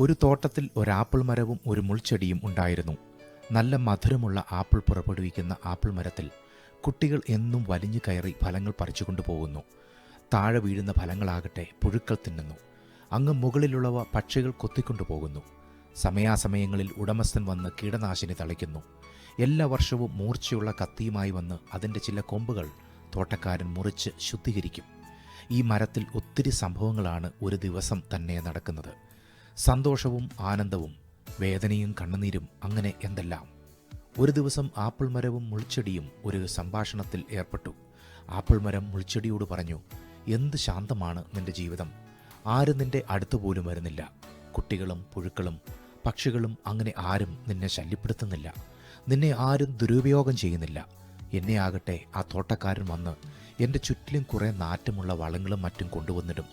ഒരു തോട്ടത്തിൽ ഒരാപ്പിൾ മരവും ഒരു മുൾച്ചെടിയും ഉണ്ടായിരുന്നു. നല്ല മധുരമുള്ള ആപ്പിൾ പുറപ്പെടുവിക്കുന്ന ആപ്പിൾ മരത്തിൽ കുട്ടികൾ എന്നും വലിഞ്ഞു കയറി ഫലങ്ങൾ പറിച്ചുകൊണ്ടു പോകുന്നു. താഴെ വീഴുന്ന ഫലങ്ങളാകട്ടെ പുഴുക്കൾ തിന്നുന്നു. അങ്ങ് മുകളിലുള്ളവ പക്ഷികൾ കൊത്തിക്കൊണ്ടുപോകുന്നു സമയാസമയങ്ങളിൽ ഉടമസ്ഥൻ വന്ന് കീടനാശിനി തളിക്കുന്നു. എല്ലാ വർഷവും മൂർച്ചയുള്ള കത്തിയുമായി വന്ന് അതിന്റെ ചില കൊമ്പുകൾ തോട്ടക്കാരൻ മുറിച്ച് ശുദ്ധീകരിക്കും. ഈ മരത്തിൽ ഒത്തിരി സംഭവങ്ങളാണ് ഒരു ദിവസം തന്നെ നടക്കുന്നത്. സന്തോഷവും ആനന്ദവും വേദനയും കണ്ണുനീരും അങ്ങനെ എന്തെല്ലാം? ഒരു ദിവസം ആപ്പിൾ മരവും മുൾച്ചെടിയും ഒരു സംഭാഷണത്തിൽ ഏർപ്പെട്ടു. ആപ്പിൾ മരം മുൾച്ചെടിയോട് പറഞ്ഞു എന്ത് ശാന്തമാണ് നിന്റെ ജീവിതം. ആരും നിന്റെ അടുത്ത് പോലും വരുന്നില്ല. കുട്ടികളും പുഴുക്കളും പക്ഷികളും അങ്ങനെ ആരും നിന്നെ ശല്യപ്പെടുത്തുന്നില്ല. നിന്നെ ആരും ദുരുപയോഗം ചെയ്യുന്നില്ല. എന്നെ ആകട്ടെ ആ തോട്ടക്കാരൻ വന്ന് എന്റെ ചുറ്റിലും കുറേ നാറ്റമുള്ള വളങ്ങളും മറ്റും കൊണ്ടുവന്നിടും.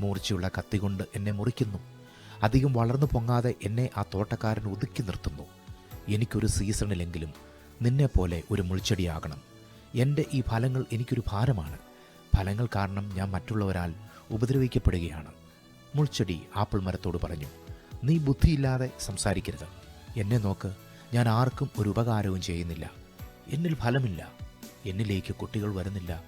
മൂർച്ചയുള്ള കത്തി കൊണ്ട് എന്നെ മുറിക്കുന്നു. അധികം വളർന്നു പൊങ്ങാതെ എന്നെ ആ തോട്ടക്കാരൻ ഒതുക്കി നിർത്തുന്നു. എനിക്കൊരു സീസണിലെങ്കിലും നിന്നെപ്പോലെ ഒരു മുൾച്ചെടിയാകണം. എന്റെ ഈ ഫലങ്ങൾ എനിക്കൊരു ഭാരമാണ്. ഫലങ്ങൾ കാരണം ഞാൻ മറ്റുള്ളവരാൽ ഉപദ്രവിക്കപ്പെടുകയാണ്. മുൾച്ചെടി ആപ്പിൾ മരത്തോട് പറഞ്ഞു നീ ബുദ്ധിയില്ലാതെ സംസാരിക്കരുത്. എന്നെ നോക്ക് ഞാൻ ആർക്കും ഒരു ഉപകാരവും ചെയ്യുന്നില്ല. എന്നിൽ ഫലമില്ല. എന്നിലേക്ക് കുട്ടികൾ വരുന്നില്ല.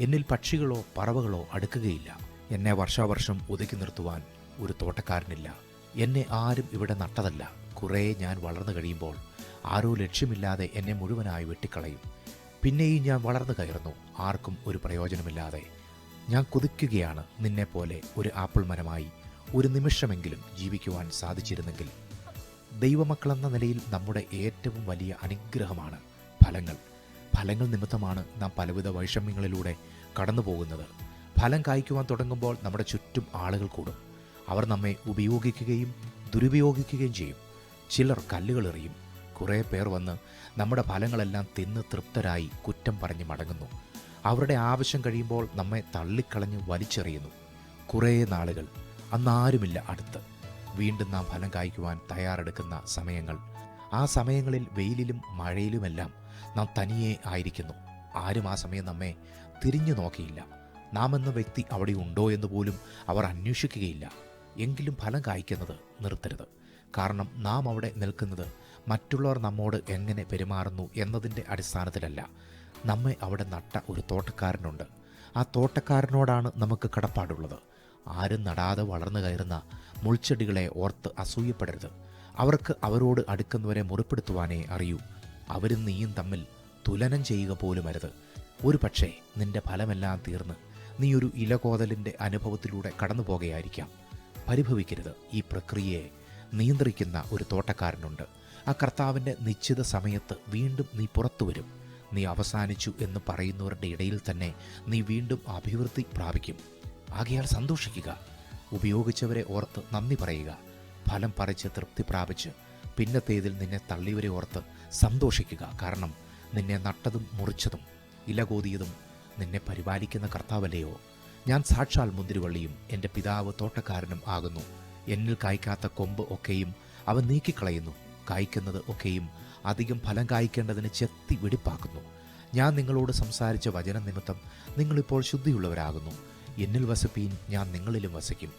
എന്നിൽ പക്ഷികളോ പറവകളോ അടുക്കുകയില്ല. എന്നെ വർഷാവർഷം ഒതുക്കി നിർത്തുവാൻ ഒരു തോട്ടക്കാരനില്ല. എന്നെ ആരും ഇവിടെ നട്ടതല്ല. കുറേ ഞാൻ വളർന്നു കഴിയുമ്പോൾ ആരോ ലക്ഷ്യമില്ലാതെ എന്നെ മുഴുവനായി വെട്ടിക്കളയും. പിന്നെയും ഞാൻ വളർന്നു കയറുന്നു. ആർക്കും ഒരു പ്രയോജനമില്ലാതെ. ഞാൻ കുതിക്കുകയാണ് നിന്നെപ്പോലെ ഒരു ആപ്പിൾ മരമായി ഒരു നിമിഷമെങ്കിലും ജീവിക്കുവാൻ സാധിച്ചിരുന്നെങ്കിൽ. ദൈവമക്കളെന്ന നിലയിൽ നമ്മുടെ ഏറ്റവും വലിയ അനുഗ്രഹമാണ് ഫലങ്ങൾ. ഫലങ്ങൾ നിമിത്തമാണ് നാം പലവിധ വൈഷമ്യങ്ങളിലൂടെ കടന്നു പോകുന്നത് ഫലം കായ്ക്കുവാൻ തുടങ്ങുമ്പോൾ നമ്മുടെ ചുറ്റും ആളുകൾ കൂടും. അവർ നമ്മെ ഉപയോഗിക്കുകയും ദുരുപയോഗിക്കുകയും ചെയ്യും. ചിലർ കല്ലുകൾ എറിയും. കുറേ പേർ വന്ന് നമ്മുടെ ഫലങ്ങളെല്ലാം തിന്ന് തൃപ്തരായി കുറ്റം പറഞ്ഞ് മടങ്ങുന്നു. അവരുടെ ആവശ്യം കഴിയുമ്പോൾ നമ്മെ തള്ളിക്കളഞ്ഞ് വലിച്ചെറിയുന്നു. കുറേ നാളുകൾ അന്നാരുമില്ല അടുത്ത്. വീണ്ടും നാം ഫലം കായ്ക്കുവാൻ തയ്യാറെടുക്കുന്ന സമയങ്ങൾ. ആ സമയങ്ങളിൽ വെയിലിലും മഴയിലുമെല്ലാം നാം തനിയേ ആയിരിക്കുന്നു. ആരും ആ സമയം നമ്മെ തിരിഞ്ഞു നോക്കിയില്ല. നാം എന്ന വ്യക്തി അവിടെ ഉണ്ടോ എന്ന് പോലും അവർ അന്വേഷിക്കുകയില്ല. എങ്കിലും ഫലം കായ്ക്കുന്നത് നിർത്തരുത്. കാരണം നാം അവിടെ നിൽക്കുന്നത് മറ്റുള്ളവർ നമ്മോട് എങ്ങനെ പെരുമാറുന്നു എന്നതിന്റെ അടിസ്ഥാനത്തിലല്ല. നമ്മെ അവിടെ നട്ട ഒരു തോട്ടക്കാരനുണ്ട്. ആ തോട്ടക്കാരനോടാണ് നമുക്ക് കടപ്പാടുള്ളത്. ആരും നടാതെ വളർന്നു കയറുന്ന മുൾച്ചെടികളെ ഓർത്ത് അസൂയപ്പെടരുത്. അവർക്ക് അവരോട് അടുക്കുന്നവരെ മുറിപ്പെടുത്തുവാനേ അറിയൂ. അവരും നീയും തമ്മിൽ തുലനം ചെയ്യുക പോലും അരുത്. ഒരു പക്ഷേ നിന്റെ ഫലമെല്ലാം തീർന്ന് നീ ഒരു ഇലകോതലിന്റെ അനുഭവത്തിലൂടെ കടന്നു പോകുകയായിരിക്കാം പരിഭവിക്കരുത്. ഈ പ്രക്രിയയെ നിയന്ത്രിക്കുന്ന ഒരു തോട്ടക്കാരനുണ്ട്. ആ കർത്താവിന്റെ നിശ്ചിത സമയത്ത് വീണ്ടും നീ പുറത്തു വരും. നീ അവസാനിച്ചു എന്ന് പറയുന്നവരുടെ ഇടയിൽ തന്നെ നീ വീണ്ടും അഭിവൃദ്ധി പ്രാപിക്കും. ആകയാൽ സന്തോഷിക്കുക. ഉപയോഗിച്ചവരെ ഓർത്ത് നന്ദി പറയുക. ഫലം പറിച്ച് തൃപ്തി പ്രാപിച്ച് പിന്നത്തേതിൽ നിന്നെ തള്ളിയവരെ ഓർത്ത് സന്തോഷിക്കുക. കാരണം നിന്നെ നട്ടതും മുറിച്ചതും ഇലകോതിയതും നിന്നെ പരിപാലിക്കുന്ന കർത്താവല്ലയോ? ഞാൻ സാക്ഷാൽ മുന്തിരിവള്ളിയും എന്റെ പിതാവ് തോട്ടക്കാരനും ആകുന്നു. എന്നിൽ കായ്ക്കാത്ത കൊമ്പ് ഒക്കെയും അവൻ നീക്കിക്കളയുന്നു. കായ്ക്കുന്നത് ഒക്കെയും അധികം ഫലം കായ്ക്കേണ്ടതിന് ചെത്തി വെടിപ്പാക്കുന്നു. ഞാൻ നിങ്ങളോട് സംസാരിച്ച വചനം നിമിത്തം നിങ്ങളിപ്പോൾ ശുദ്ധിയുള്ളവരാകുന്നു. എന്നിൽ വസിപ്പീൻ ഞാൻ നിങ്ങളിലും വസിക്കും.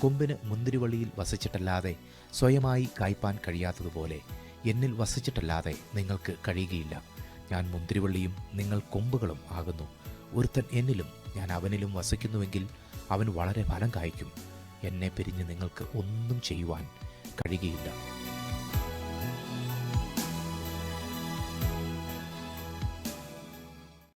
കൊമ്പിന് മുന്തിരിവള്ളിയിൽ വസിച്ചിട്ടല്ലാതെ സ്വയമായി കായ്പാൻ കഴിയാത്തതുപോലെ എന്നിൽ വസിച്ചിട്ടല്ലാതെ നിങ്ങൾക്ക് കഴിയുകയില്ല. ഞാൻ മുന്തിരിവള്ളിയും നിങ്ങൾ കൊമ്പുകളും ആകുന്നു. ഒരുത്തൻ എന്നിലും ഞാൻ അവനിലും വസിക്കുന്നുവെങ്കിൽ അവൻ വളരെ ഫലം കായ്ക്കും. എന്നെ പിരിഞ്ഞ് നിങ്ങൾക്ക് ഒന്നും ചെയ്യുവാൻ കഴിയുകയില്ല.